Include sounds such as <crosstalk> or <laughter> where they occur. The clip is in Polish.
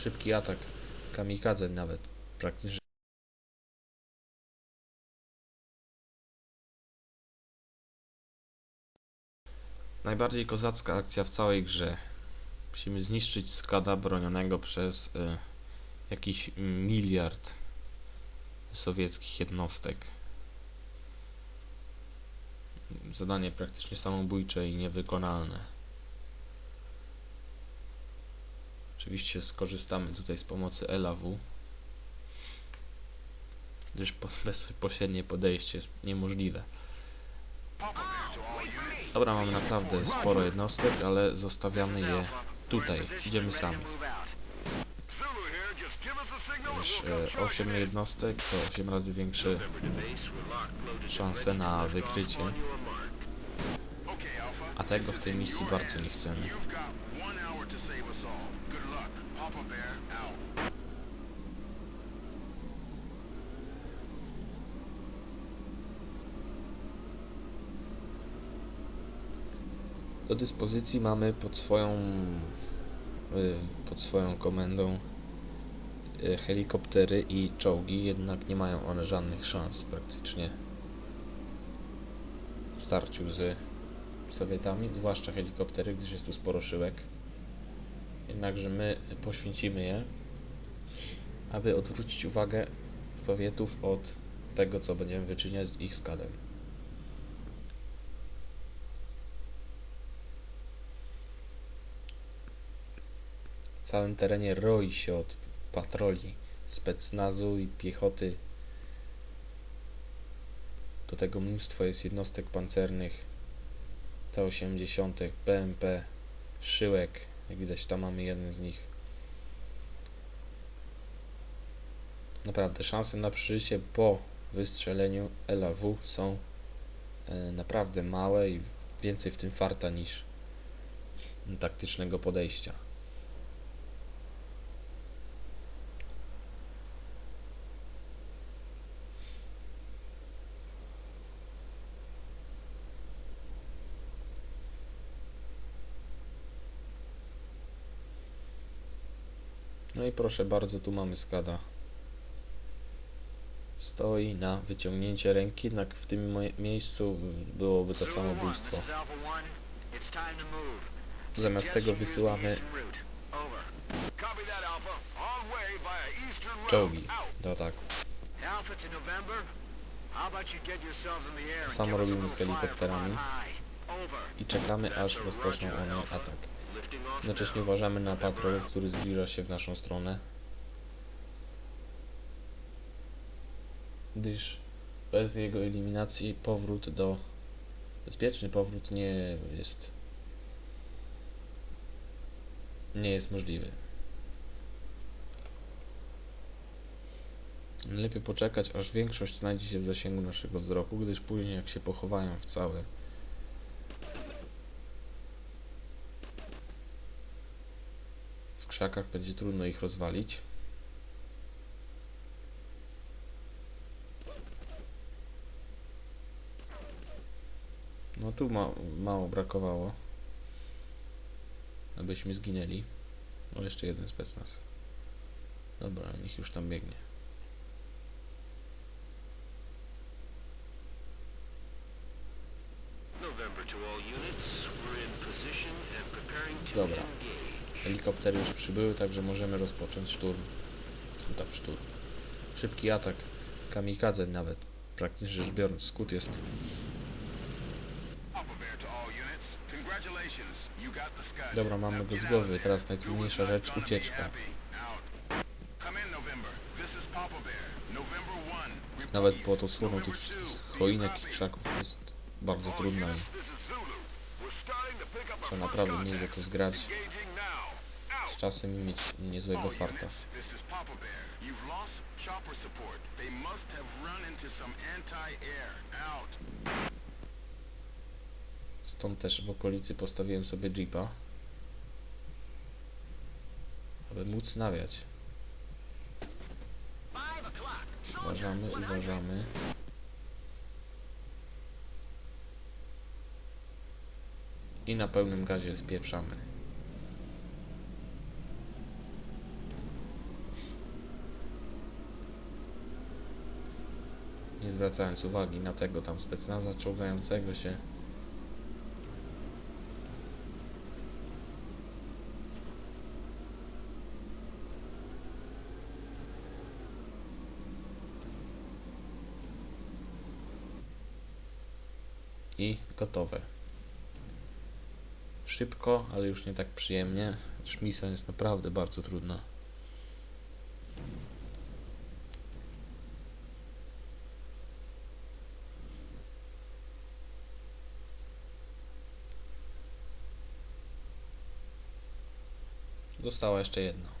Szybki atak. Kamikadze nawet. Praktycznie. Najbardziej kozacka akcja w całej grze. Musimy zniszczyć skada bronionego przez y, jakiś miliard sowieckich jednostek. Zadanie praktycznie samobójcze i niewykonalne. Oczywiście skorzystamy tutaj z pomocy LAW, gdyż po- <laughs> bezpośrednie podejście jest niemożliwe. Dobra, mamy naprawdę sporo jednostek, ale zostawiamy je tutaj. Idziemy sami. Już e, 8 jednostek to 8 razy większe szanse na wykrycie, a tego w tej misji bardzo nie chcemy. Do dyspozycji mamy pod swoją y, pod swoją komendą y, helikoptery i czołgi, jednak nie mają one żadnych szans praktycznie w starciu z Sowietami, zwłaszcza helikoptery, gdyż jest tu sporo szyłek. Jednakże my poświęcimy je, aby odwrócić uwagę Sowietów od tego, co będziemy wyczyniać z ich skadem. W całym terenie roi się od patroli specnazu i piechoty. Do tego mnóstwo jest jednostek pancernych T-80, BMP, Szyłek. Jak widać tam mamy jeden z nich. Naprawdę szanse na przeżycie po wystrzeleniu LAW są e, naprawdę małe i więcej w tym farta niż taktycznego podejścia. No i proszę bardzo, tu mamy skada. Stoi na wyciągnięcie ręki, jednak w tym miejscu byłoby to samobójstwo. Zamiast tego wysyłamy czołgi do ataku. To samo robimy z helikopterami. i czekamy aż rozpoczną one atak. Off Jednocześnie uważamy na patrol, który zbliża się w naszą stronę. Gdyż bez jego eliminacji powrót do bezpieczny powrót nie jest nie jest możliwy. Lepiej poczekać, aż większość znajdzie się w zasięgu naszego wzroku, gdyż później jak się pochowają w całe w krzakach będzie trudno ich rozwalić. No tu ma, mało brakowało, abyśmy zginęli. No jeszcze jeden specnaz. Dobra, niech już tam biegnie. Dobra. Helikoptery już przybyły, także możemy rozpocząć szturm. No tak, szturm. Szybki atak. Kamikadze nawet. Praktycznie rzecz biorąc, skut jest to. Dobra, mamy go z głowy. Teraz najtrudniejsza rzecz, ucieczka. happy? Out. Come in, November. This is Papa Bear. November 1. Repeat. Nawet pod osłoną tych wszystkich 2. choinek i krzaków jest bardzo All trudno i to trzeba naprawdę nieźle to zgrać. Czasem mieć niezłego All farta. Stąd też w okolicy postawiłem sobie jeepa. Aby móc nawiać. Uważamy, uważamy. I na pełnym gazie spieprzamy. Nie zwracając uwagi na tego tam specnaza czołgającego się. I gotowe. Szybko, ale już nie tak przyjemnie. Misja jest naprawdę bardzo trudna. Została jeszcze jedna.